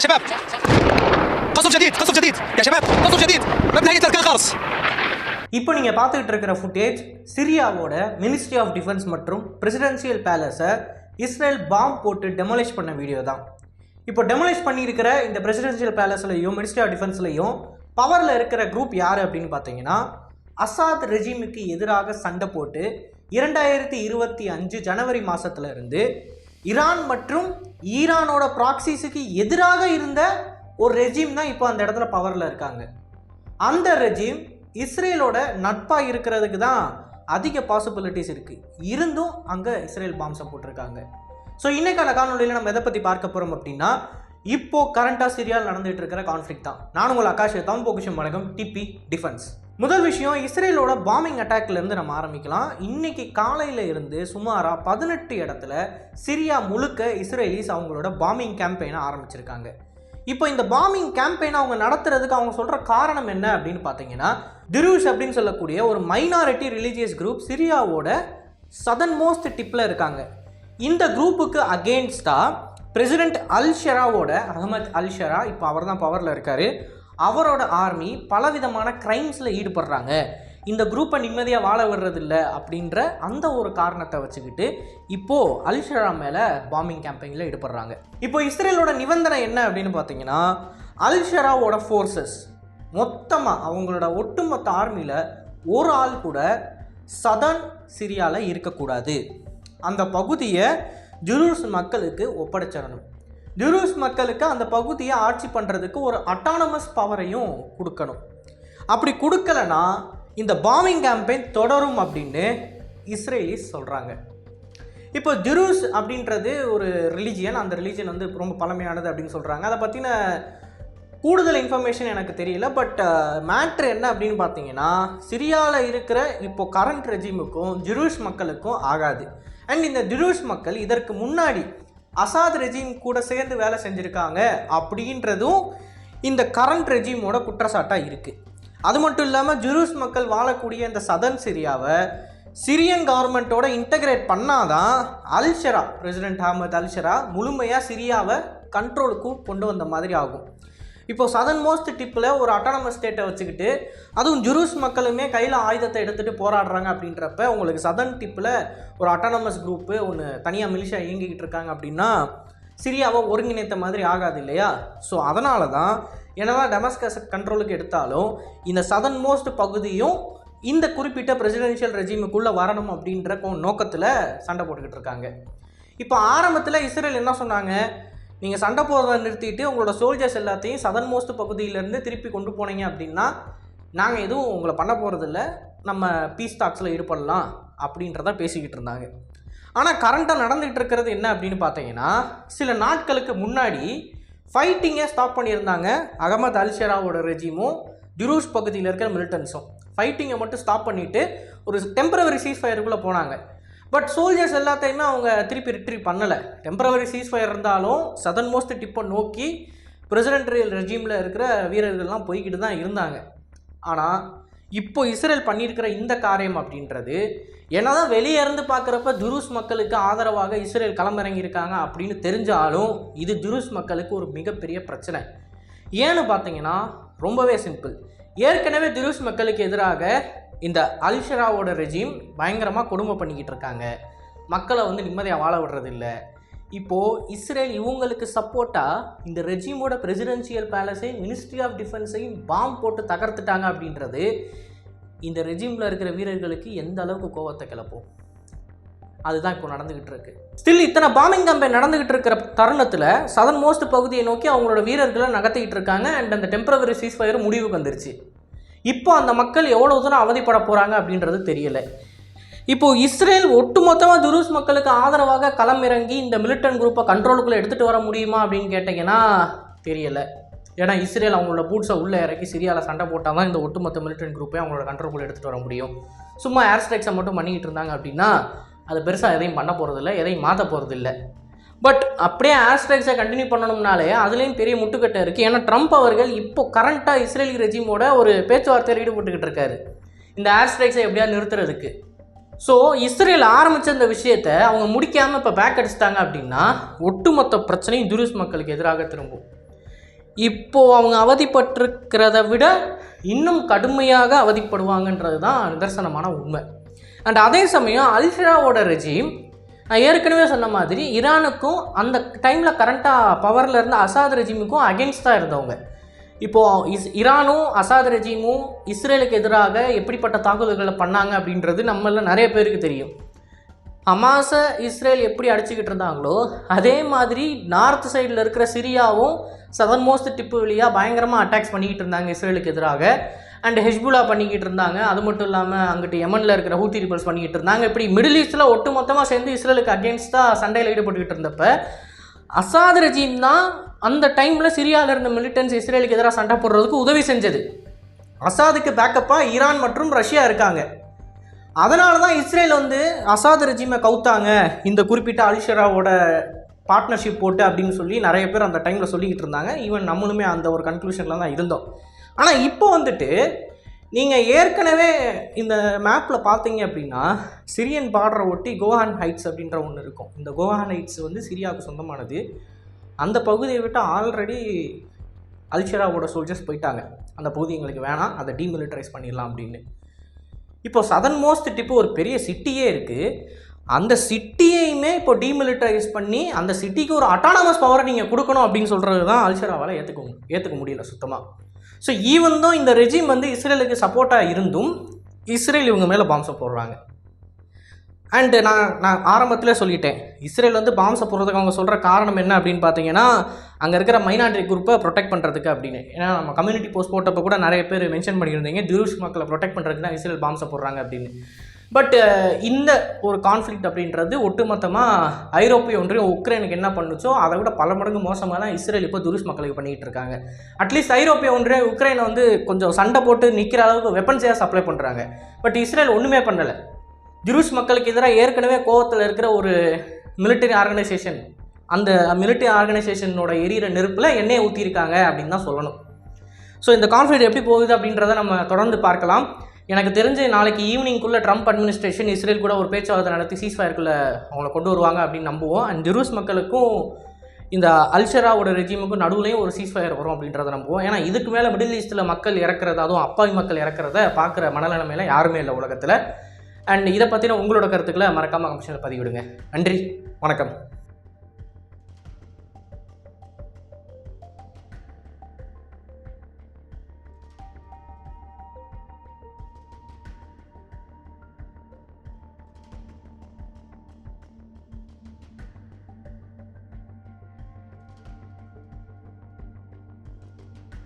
شباب قصف جديد قصف جديد يا شباب قصف جديد مبنى هيئه الاركان خالص இப்போ நீங்கள் பார்த்துக்கிட்டு இருக்கிற ஃபுட்டேஜ் சிரியாவோட மினிஸ்ட்ரி ஆஃப் டிஃபென்ஸ் மற்றும் பிரசிடென்சியல் பேலஸை இஸ்ரேல் பாம் போட்டு டெமோலிஷ் பண்ண வீடியோ தான் இப்போ டெமோலிஷ் பண்ணியிருக்கிற இந்த பிரசிடென்சியல் பேலஸ்லையும் மினிஸ்ட்ரி ஆஃப் டிஃபென்ஸ்லையும் பவரில் இருக்கிற குரூப் யார் அப்படின்னு பார்த்தீங்கன்னா அசாத் ரெஜிமுக்கு எதிராக சண்டை போட்டு இரண்டாயிரத்தி இருபத்தி அஞ்சு ஜனவரி மாசத்துல இருந்து ஈரான் மற்றும் ஈரானோட ப்ராக்சிஸுக்கு எதிராக இருந்த ஒரு ரெஜிம் தான் இப்போ அந்த இடத்துல பவரில் இருக்காங்க. அந்த ரெஜிம் இஸ்ரேலோட நட்பாக இருக்கிறதுக்கு தான் அதிக பாசிபிலிட்டிஸ் இருக்குது இருந்தும் அங்கே இஸ்ரேல் பாம்ஸை போட்டிருக்காங்க. ஸோ இன்றைக்கான காணொலியில் நம்ம எதை பற்றி பார்க்க போகிறோம் அப்படின்னா இப்போ கரண்ட்டாக சிரியாவில் நடந்துகிட்டு இருக்கிற கான்ஃப்ளிக் தான். நான் உங்கள் அகாஷ் தம் பொக்கிஷம் வணக்கம். டிபி டிஃபென்ஸ் முதல் விஷயம் இஸ்ரேலோட பாம்பிங் அட்டாக்லேருந்து நம்ம ஆரம்பிக்கலாம். இன்னைக்கு காலையில இருந்து சுமாராக பதினெட்டு இடத்துல சிரியா முழுக்க இஸ்ரேலிஸ் அவங்களோட பாம்பிங் கேம்பெயினை ஆரம்பிச்சிருக்காங்க. இப்போ இந்த பாம்பிங் கேம்பெயினை அவங்க நடத்துறதுக்கு அவங்க சொல்ற காரணம் என்ன அப்படின்னு பார்த்தீங்கன்னா திருஷ் அப்படின்னு சொல்லக்கூடிய ஒரு மைனாரிட்டி ரிலீஜியஸ் குரூப் சிரியாவோட சதன் மோஸ்ட் டிப்பில் இருக்காங்க. இந்த குரூப்புக்கு அகேன்ஸ்டாக பிரசிடென்ட் அல் ஷெராவோட அகமத் அல் ஷெரா இப்போ அவர் தான் பவரில் இருக்காரு அவரோட ஆர்மி பலவிதமான க்ரைம்ஸில் ஈடுபடுறாங்க. இந்த குரூப்பை நிம்மதியாக வாழ விடுறதில்ல அப்படின்ற அந்த ஒரு காரணத்தை வச்சுக்கிட்டு இப்போது அல்ஷரா மேலே பாம்பிங் கேம்பெயினில் ஈடுபடுறாங்க. இப்போ இஸ்ரேலோட நிபந்தனை என்ன அப்படின்னு பார்த்தீங்கன்னா அல்ஷராவோட ஃபோர்ஸஸ் மொத்தமாக அவங்களோட ஒட்டுமொத்த ஆர்மியில் ஒரு ஆள் கூட சதன் சிரியாவில் இருக்கக்கூடாது. அந்த பகுதியை ஜுலூஸ் மக்களுக்கு ஒப்படைச்சிடணும். ஜுரூஸ் மக்களுக்கு அந்த பகுதியை ஆட்சி பண்ணுறதுக்கு ஒரு அட்டானமஸ் பவரையும் கொடுக்கணும். அப்படி கொடுக்கலனா இந்த பாம்பிங் கேம்பெயின் தொடரும் அப்படின்னு இஸ்ரேலிஸ் சொல்கிறாங்க இப்போ ஜெரூஸ் அப்படின்றது ஒரு ரிலீஜியன் அந்த ரிலீஜியன் வந்து ரொம்ப பழமையானது அப்படின்னு சொல்கிறாங்க அதை பற்றின கூடுதல் இன்ஃபர்மேஷன் எனக்கு தெரியல பட் மேட்ரு என்ன அப்படின்னு பார்த்தீங்கன்னா சிரியாவில் இருக்கிற இப்போ கரண்ட் ரெஜிமுக்கும் ஜெரூஸ் மக்களுக்கும் ஆகாது. அண்ட் இந்த ஜெரூஸ் மக்கள் இதற்கு முன்னாடி அசாத் ரெஜிம் கூட சேர்ந்து வேலை செஞ்சுருக்காங்க அப்படின்றதும் இந்த கரண்ட் ரெஜிமோட குற்றச்சாட்டாக இருக்குது அது மட்டும் இல்லாமல் ஜுரூஸ் மக்கள் வாழக்கூடிய இந்த சதன் சிரியாவை சிரியன் கவர்மெண்ட்டோட இன்டகிரேட் பண்ணாதான் அல்ஷரா பிரசிடென்ட் அஹமத் அல்ஷரா முழுமையாக சிரியாவை கண்ட்ரோலுக்கு கொண்டு வந்த மாதிரி ஆகும். இப்போ சதன் மோஸ்ட் டிப்பில் ஒரு அட்டானமஸ் ஸ்டேட்டை வச்சுக்கிட்டு அதுவும் ஜுரூஸ் மக்களுமே கையில் ஆயுதத்தை எடுத்துகிட்டு போராடுறாங்க அப்படின்றப்ப உங்களுக்கு சதன் டிப்பில் ஒரு அட்டானமஸ் குரூப்பு ஒன்று தனியாக மிலிஷா இயங்கிக்கிட்டு இருக்காங்க அப்படின்னா சிரியாவை ஒருங்கிணைத்த மாதிரி ஆகாது இல்லையா? ஸோ அதனால தான் என்னதான் டெமஸ்கஸ் கண்ட்ரோலுக்கு எடுத்தாலும் இந்த சதன் மோஸ்ட் பகுதியும் இந்த குறிப்பிட்ட பிரசிடென்ஷியல் ரெஜிமுக்குள்ளே வரணும் அப்படின்ற நோக்கத்தில் சண்டை போட்டுக்கிட்டு இருக்காங்க. இப்போ ஆரம்பத்தில் இஸ்ரேல் என்ன சொன்னாங்க? நீங்கள் சண்டை போடுறத நிறுத்திட்டு உங்களோட சோல்ஜர்ஸ் எல்லாத்தையும் சதன் மோஸ்ட் பகுதியிலேருந்து திருப்பி கொண்டு போனீங்க அப்படின்னா நாங்கள் எதுவும் உங்களை பண்ண போகிறதில்ல நம்ம பீஸ் டாக்ஸில் ஈடுபடலாம் அப்படின்றத பேசிக்கிட்டு இருந்தாங்க. ஆனால் கரண்ட்டாக நடந்துகிட்டு இருக்கிறது என்ன அப்படின்னு பார்த்தீங்கன்னா சில நாட்களுக்கு முன்னாடி ஃபைட்டிங்கை ஸ்டாப் பண்ணியிருந்தாங்க அகமது அல்ஷராவோட ரெஜிமும் ஜுரூஸ் பகுதியில் இருக்கிற மிலிட்டன்ஸும் ஃபைட்டிங்கை மட்டும் ஸ்டாப் பண்ணிவிட்டு ஒரு டெம்பரவரி சீஸ் ஃபயருக்குள்ளே போனாங்க. பட் சோல்ஜர்ஸ் எல்லாத்தையுமே அவங்க திருப்பி ரிட்ரீவ் பண்ணலை. டெம்பரவரி சீஸ் ஃபயர் இருந்தாலும் சதன் மோஸ்ட் டிப்பை நோக்கி பிரசிடென்ட்ரியல் ரெஜீமில் இருக்கிற வீரர்கள்லாம் போய்கிட்டு தான் இருந்தாங்க. ஆனால் இப்போ இஸ்ரேல் பண்ணியிருக்கிற இந்த காரியம் அப்படின்றது என்னதான் வெளியே இருந்து பார்க்குறப்ப துருஸ் மக்களுக்கு ஆதரவாக இஸ்ரேல் களமிறங்கியிருக்காங்க அப்படின்னு தெரிஞ்சாலும் இது துருஸ் மக்களுக்கு ஒரு மிகப்பெரிய பிரச்சனை. ஏன்னு பார்த்தீங்கன்னா ரொம்பவே சிம்பிள் ஏற்கனவே துருஸ் மக்களுக்கு எதிராக இந்த அல்ஷராவோட ரெஜிம் பயங்கரமாக கொடுமை பண்ணிக்கிட்டு இருக்காங்க. மக்களை வந்து நிம்மதியாக வாழ விடுறதில்ல. இப்போது இஸ்ரேல் இவங்களுக்கு சப்போர்ட்டாக இந்த ரெஜிமோட பிரசிடென்சியல் பேலஸையும் மினிஸ்ட்ரி ஆஃப் டிஃபென்ஸையும் பாம் போட்டு தகர்த்துட்டாங்க அப்படின்றது இந்த ரெஜிமில் இருக்கிற வீரர்களுக்கு எந்த அளவுக்கு கோவத்தை கிளப்பும்? அதுதான் இப்போ நடந்துகிட்டு இருக்கு. ஸ்டில் இத்தனை பாம்பிங் கம்பெனி நடந்துகிட்டு இருக்கிற தருணத்தில் சதன் மோஸ்ட் பகுதியை நோக்கி அவங்களோட வீரர்களை நகர்த்திக்கிட்டு இருக்காங்க. அண்ட் அந்த டெம்பரவரி சீஸ்ஃபயர் முடிவுக்கு வந்துருச்சு. இப்போ அந்த மக்கள் எவ்வளோ தூரம் அவதிப்பட போகிறாங்க அப்படின்றது தெரியல. இப்போது இஸ்ரேல் ஒட்டுமொத்தமாக துருஸ் மக்களுக்கு ஆதரவாக களமிறங்கி இந்த மிலிட்டன் குரூப்பை கண்ட்ரோலுக்குள்ளே எடுத்துகிட்டு வர முடியுமா அப்படின்னு கேட்டிங்கன்னா தெரியலை. ஏன்னா இஸ்ரேல் அவங்களோட பூட்ஸை உள்ளே இறக்கி சிரியாவில் சண்டை போட்டால் தான் இந்த ஒட்டுமொத்த மிலிட்டன் குரூப்பை அவங்களோட கண்ட்ரோலுக்குள்ளே எடுத்துகிட்டு வர முடியும். சும்மா ஏர் ஸ்ட்ரைக்ஸை மட்டும் பண்ணிக்கிட்டு இருந்தாங்க அப்படின்னா அது பெருசாக எதையும் பண்ண போகிறதில்ல எதையும் மாற்ற போகிறதில்ல பட் அப்படியே ஏர் கண்டினியூ பண்ணணும்னாலே அதுலேயும் பெரிய முட்டுக்கட்டை இருக்குது ஏன்னா ட்ரம்ப் அவர்கள் இப்போ கரண்ட்டாக இஸ்ரேலி ரெஜிமோட ஒரு பேச்சுவார்த்தையில் ஈடுபட்டுக்கிட்டு இருக்காரு. இந்த ஏர் ஸ்ட்ரைக்ஸை எப்படியா நிறுத்துறதுக்கு. ஸோ இஸ்ரேல் ஆரம்பித்த இந்த விஷயத்தை அவங்க முடிக்காமல் இப்போ பேக் அடிச்சிட்டாங்க அப்படின்னா ஒட்டுமொத்த பிரச்சனையும் துருஸ் மக்களுக்கு எதிராக திரும்பும். இப்போ அவங்க அவதிப்பட்டிருக்கிறத விட இன்னும் கடுமையாக அவதிப்படுவாங்கன்றது தான் நிதர்சனமான உண்மை. அண்ட் அதே சமயம் அல்ஷராவோட ரெஜீம் நான் ஏற்கனவே சொன்ன மாதிரி ஈரானுக்கும் அந்த டைமில் கரண்ட்டாக பவரில் இருந்த அசாத் ரஜிமுக்கும் அகென்ஸ்டாக இருந்தவங்க. இப்போது இஸ் ஈரானும் அசாத் ரெஜீமும் இஸ்ரேலுக்கு எதிராக எப்படிப்பட்ட தாக்குதல்களை பண்ணாங்க அப்படின்றது நம்மள நிறைய பேருக்கு தெரியும். ஹமாஸை இஸ்ரேல் எப்படி அடிச்சுக்கிட்டு இருந்தாங்களோ அதே மாதிரி நார்த் சைடில் இருக்கிற சிரியாவும் சதன் மோஸ்ட் டிப்பு வழியாக பயங்கரமாக அட்டாக்ஸ் பண்ணிக்கிட்டு இருந்தாங்க இஸ்ரேலுக்கு எதிராக. அண்ட் ஹெஜ்புலா பண்ணிக்கிட்டு இருந்தாங்க. அது மட்டும் இல்லாமல் அங்கிட்டு எமனில் இருக்கிற ஹூத்தி ரிபல்ஸ் பண்ணிக்கிட்டு இருந்தாங்க. இப்படி மிடில் ஈஸ்டில் ஒட்டு மொத்தமாக சேர்ந்து இஸ்ரேலுக்கு அகேன்ஸ்டாக சண்டையில் ஈடுபட்டுக்கிட்டு இருந்தப்ப அசாத் ரஜீம் தான் அந்த டைமில் சிரியாவில் இருந்த மிலிட்டன்ஸ் இஸ்ரேலுக்கு எதிராக சண்டை போடுறதுக்கு உதவி செஞ்சது. அசாதுக்கு பேக்கப்பாக ஈரான் மற்றும் ரஷ்யா இருக்காங்க. அதனால தான் இஸ்ரேல் வந்து அசாத் ரெஜிமை கவுத்தாங்க. இந்த குறிப்பிட்ட அல்ஷராவோட பார்ட்னர்ஷிப் போட்டு அப்படின்னு சொல்லி நிறைய பேர் அந்த டைமில் சொல்லிக்கிட்டு இருந்தாங்க. ஈவன் நம்மளுமே அந்த ஒரு கன்க்ளூஷனில் தான் இருந்தோம். ஆனால் இப்போ வந்துட்டு நீங்கள் ஏற்கனவே இந்த மேப்பில் பார்த்தீங்க அப்படின்னா சிரியன் பார்டரை ஒட்டி கோஹான் ஹைட்ஸ் அப்படின்ற ஒன்று இருக்கும். இந்த கோஹான் ஹைட்ஸ் வந்து சிரியாவுக்கு சொந்தமானது. அந்த பகுதியை விட்டு ஆல்ரெடி அல்ஷராவோட சோல்ஜர்ஸ் போயிட்டாங்க. அந்த பகுதி எங்களுக்கு வேணாம் அதை டீமிலிட்டரைஸ் பண்ணிடலாம் அப்படின்னு. இப்போ சதன் மோஸ்ட் டிப்பு ஒரு பெரிய சிட்டியே இருக்குது அந்த சிட்டியையுமே இப்போ டீமிலிட்டரைஸ் பண்ணி அந்த சிட்டிக்கு ஒரு அட்டானமஸ் பவரை நீங்கள் கொடுக்கணும் அப்படின்னு சொல்கிறது தான் அல்ஷராவால் ஏற்றுக்க ஏற்றுக்க முடியல சுத்தமாக ஸோ ஈவன் தான் இந்த ரெஜிம் வந்து இஸ்ரேலுக்கு சப்போர்ட்டாக இருந்தும் இஸ்ரேல் இவங்க மேலே பாம்ஸை போடுறாங்க. அண்டு நான் நான் ஆரம்பத்தில் சொல்லிட்டேன் இஸ்ரேல் வந்து பாம்ஸை போடுறதுக்கு அவங்க சொல்கிற காரணம் என்ன அப்படின்னு பார்த்தீங்கன்னா அங்கே இருக்கிற மைனாரிட்டி குரூப்பை ப்ரொடெக்ட் பண்ணுறதுக்கு அப்படின்னு. ஏன்னா நம்ம கம்யூனிட்டி போஸ்ட் போட்டப்போ கூட நிறைய பேர் மென்ஷன் பண்ணியிருந்தீங்க ஜூரிஷ் மக்களை ப்ரொடெக்ட் பண்ணுறதுக்கு தான் இஸ்ரேல் பாம்ஸை போடுறாங்க அப்படின்னு. பட் uh, இந்த ஒரு கான்ஃப்ளிக்ட் அப்படின்றது ஒட்டுமொத்தமாக ஐரோப்பிய ஒன்றியம் உக்ரைனுக்கு என்ன பண்ணுச்சோ அதை விட பல மடங்கு மோசமாக தான் இஸ்ரேல் இப்போ துருஷ் மக்களுக்கு பண்ணிகிட்டு இருக்காங்க. அட்லீஸ்ட் ஐரோப்பிய ஒன்றியம் உக்ரைனை வந்து கொஞ்சம் சண்டை போட்டு நிற்கிற அளவுக்கு வெப்பன்ஸையாக சப்ளை பண்ணுறாங்க பட் இஸ்ரேல் ஒன்றுமே பண்ணலை. துருஷ் மக்களுக்கு எதிராக ஏற்கனவே கோவத்தில் இருக்கிற ஒரு மிலிட்டரி ஆர்கனைசேஷன் அந்த மிலிட்டரி ஆர்கனைசேஷனோட எரியிற நெருப்பில் எண்ணெயை ஊற்றிருக்காங்க அப்படின்னு தான் சொல்லணும். ஸோ இந்த கான்ஃப்ளிக்ட் எப்படி போகுது அப்படின்றத நம்ம தொடர்ந்து பார்க்கலாம். எனக்கு தெரிஞ்சு நாளைக்கு ஈவினிங்குள்ளே ட்ரம்ப் அட்மினிஸ்ட்ரேஷன் இஸ்ரேல் கூட ஒரு பேச்சுவார்த்தை நடத்தி சீஸ்ஃபயருக்குள்ளே அவங்கள கொண்டு வருவாங்க அப்படின்னு நம்புவோம். அண்ட் ஜெருஸ் மக்களுக்கும் இந்த அல்ஷராவோட ரெஜிமுக்கும் நடுவுலையும் ஒரு சீஸ்ஃபயர் வரும் அப்படின்றத நம்புவோம். ஏன்னா இதுக்கு மேலே மிடில் ஈஸ்ட்டில் மக்கள் இறக்குறது அதுவும் அப்பாவி மக்கள் இறக்குறத பார்க்குற மனநிலைமையில யாருமே இல்லை உலகத்தில். அண்ட் இதை பற்றின உங்களோட கருத்துக்களை மறக்காமல் கமிஷனில் பதிவிடுங்க. நன்றி வணக்கம்.